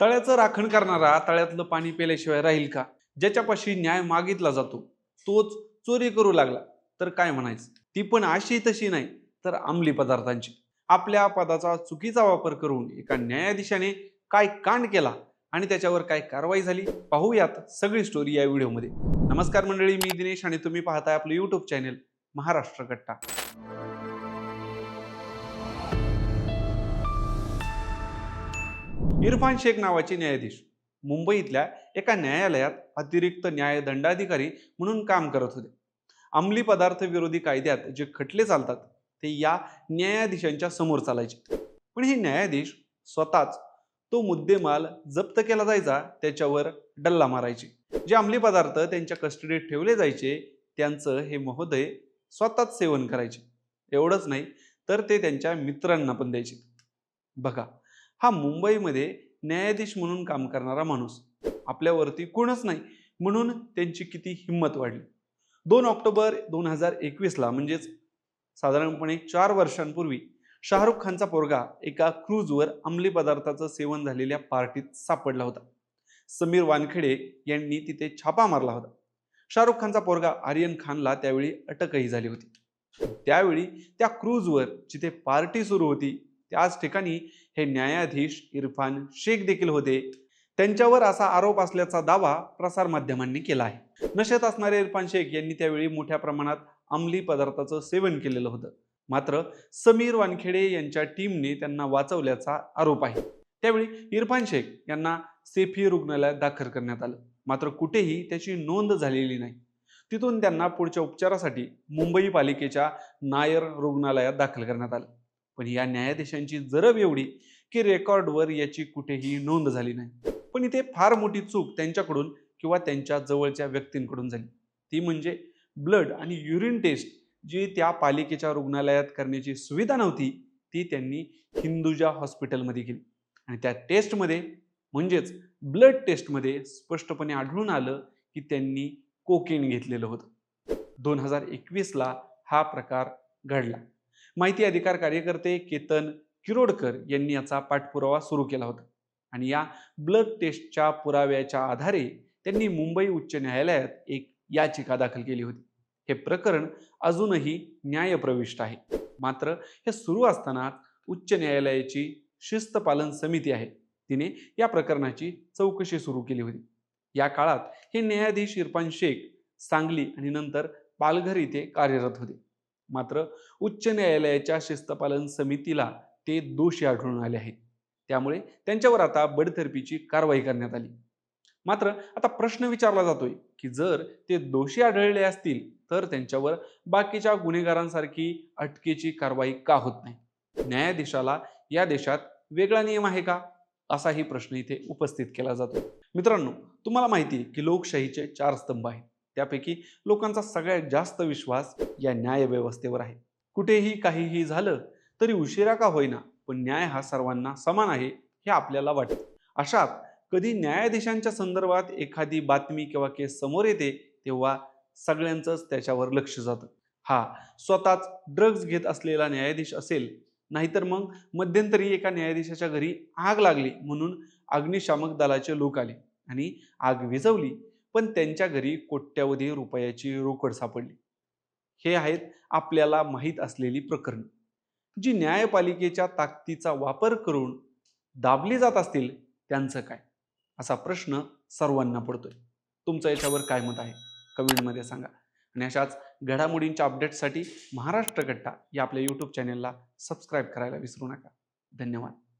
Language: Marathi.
तळ्याचं राखण करणारा तळ्यातलं पाणी पेल्याशिवाय राहील का? ज्याच्यापाशी न्याय मागितला जातो तोच चोरी करू लागला. तर काय म्हणायचं? ती पण अशी तशी नाही तर अंमली पदार्थांची. आपल्या पदाचा चुकीचा वापर करून एका न्यायाधीशाने काय कांड केला आणि त्याच्यावर काय कारवाई झाली? पाहूयात सगळी स्टोरी या व्हिडिओमध्ये. नमस्कार मंडळी मी दिनेश आणि तुम्ही पाहताय आपलं यूट्यूब चॅनेल महाराष्ट्र कट्टा इरफान शेख नावाचे न्यायाधीश. मुंबईतल्या एका न्यायालयात अतिरिक्त न्याय दंडाधिकारी म्हणून काम करत होते. अंमली पदार्थ विरोधी कायद्यात जे खटले चालतात ते या न्यायाधीशांच्या समोर चालायचे. पण हे न्यायाधीश स्वतःच तो मुद्देमाल जप्त केला जायचा त्याच्यावर डल्ला मारायचे. जे अंमली पदार्थ त्यांच्या कस्टडीत ठेवले जायचे त्यांचं हे महोदय स्वतःच सेवन करायचे. एवढंच नाही तर ते त्यांच्या मित्रांना पण द्यायचे. बघा हा मुंबईमध्ये न्यायाधीश म्हणून काम करणारा माणूस. आपल्यावरती कोणच नाही. म्हणून त्यांची किती हिंमत वाढली. दोन ऑक्टोबर दोन हजार एकवीसला म्हणजेच साधारणपणे चार वर्षांपूर्वी शाहरुख खानचा पोरगा एका क्रूजवर अंमली पदार्थाचं सेवन झालेल्या पार्टीत सापडला होता. समीर वानखेडे यांनी तिथे छापा मारला होता. शाहरुख खानचा पोरगा आर्यन खानला त्यावेळी अटकही झाली होती. त्यावेळी त्या क्रूजवर जिथे पार्टी सुरू होती त्याच ठिकाणी हे न्यायाधीश इरफान शेख देखील होते. त्यांच्यावर असा आरोप असल्याचा दावा प्रसारमाध्यमांनी केला आहे. नशेत असणारे इरफान शेख यांनी त्यावेळी मोठ्या प्रमाणात अंमली पदार्थाचं सेवन केलेलं होतं. मात्र समीर वानखेडे यांच्या टीमने त्यांना वाचवल्याचा आरोप आहे. त्यावेळी इरफान शेख यांना सेफी रुग्णालयात दाखल करण्यात आलं. मात्र कुठेही त्याची नोंद झालेली नाही. तिथून त्यांना पुढच्या उपचारासाठी मुंबई पालिकेच्या नायर रुग्णालयात दाखल करण्यात आलं. पण या न्यायाधीशांची जरब एवढी की रेकॉर्डवर याची कुठेही नोंद झाली नाही. पण इथे फार मोठी चूक त्यांच्याकडून किंवा त्यांच्या जवळच्या व्यक्तींकडून झाली. ती म्हणजे ब्लड आणि युरिन टेस्ट जी त्या पालिकेच्या रुग्णालयात करण्याची सुविधा नव्हती ती त्यांनी हिंदुजा हॉस्पिटलमध्ये केली. आणि त्या टेस्टमध्ये म्हणजेच ब्लड टेस्टमध्ये स्पष्टपणे आढळून आलं की त्यांनी कोकेन घेतलेलं होतं. दोन हजार एकवीसला हा प्रकार घडला. माहिती अधिकार कार्यकर्ते केतन किरोडकर यांनी याचा पाठपुरावा सुरू केला होता. आणि या ब्लड टेस्टच्या पुराव्याच्या आधारे त्यांनी मुंबई उच्च न्यायालयात एक याचिका दाखल केली होती. हे प्रकरण अजूनही न्यायप्रविष्ट आहे. मात्र हे सुरू असताना उच्च न्यायालयाची शिस्त पालन समिती आहे. तिने या प्रकरणाची चौकशी सुरू केली होती. या काळात हे न्यायाधीश इरफान शेख सांगली आणि नंतर पालघर इथे कार्यरत होते. मात्र उच्च न्यायालयाच्या शिस्तपालन समितीला ते दोषी आढळून आले आहेत. त्यामुळे त्यांच्यावर आता बडतर्फीची कारवाई करण्यात आली. मात्र आता प्रश्न विचारला जातोय की जर ते दोषी आढळले असतील तर त्यांच्यावर बाकीच्या गुन्हेगारांसारखी अटकेची कारवाई का होत नाही? न्यायाधीशाला या देशात वेगळा नियम आहे का? असाही प्रश्न इथे उपस्थित केला जातो मित्रांनो तुम्हाला माहिती आहे की लोकशाहीचे चार स्तंभ आहेत. त्यापैकी लोकांचा सगळ्यात जास्त विश्वास या न्यायव्यवस्थेवर आहे. कुठेही काहीही झालं तरी उशिरा का होईना पण न्याय हा सर्वांना समान आहे हे आपल्याला वाटतं. अशात कधी न्यायाधीशांच्या संदर्भात एखादी बातमी किंवा केस समोर येते तेव्हा सगळ्यांचंच त्याच्यावर लक्ष जातं. हा स्वतःच ड्रग्ज घेत असलेला न्यायाधीश असेल नाहीतर मग मध्यंतरी एका न्यायाधीशाच्या घरी आग लागली म्हणून अग्निशामक दलाचे लोक आले आणि आग विझवली. पण त्यांच्या घरी कोट्यावधी रुपयाची रोकड सापडली. हे आहेत आपल्याला माहीत असलेली प्रकरणे. जी न्यायपालिकेच्या ताकदीचा वापर करून दाबली जात असतील त्यांचं काय? असा प्रश्न सर्वांना पडतोय. तुमचं याच्यावर काय मत आहे? कमेंटमध्ये सांगा. आणि अशाच घडामोडींच्या अपडेट्ससाठी महाराष्ट्र कट्टा या आपल्या यूट्यूब चॅनेलला सबस्क्राईब करायला विसरू नका. धन्यवाद.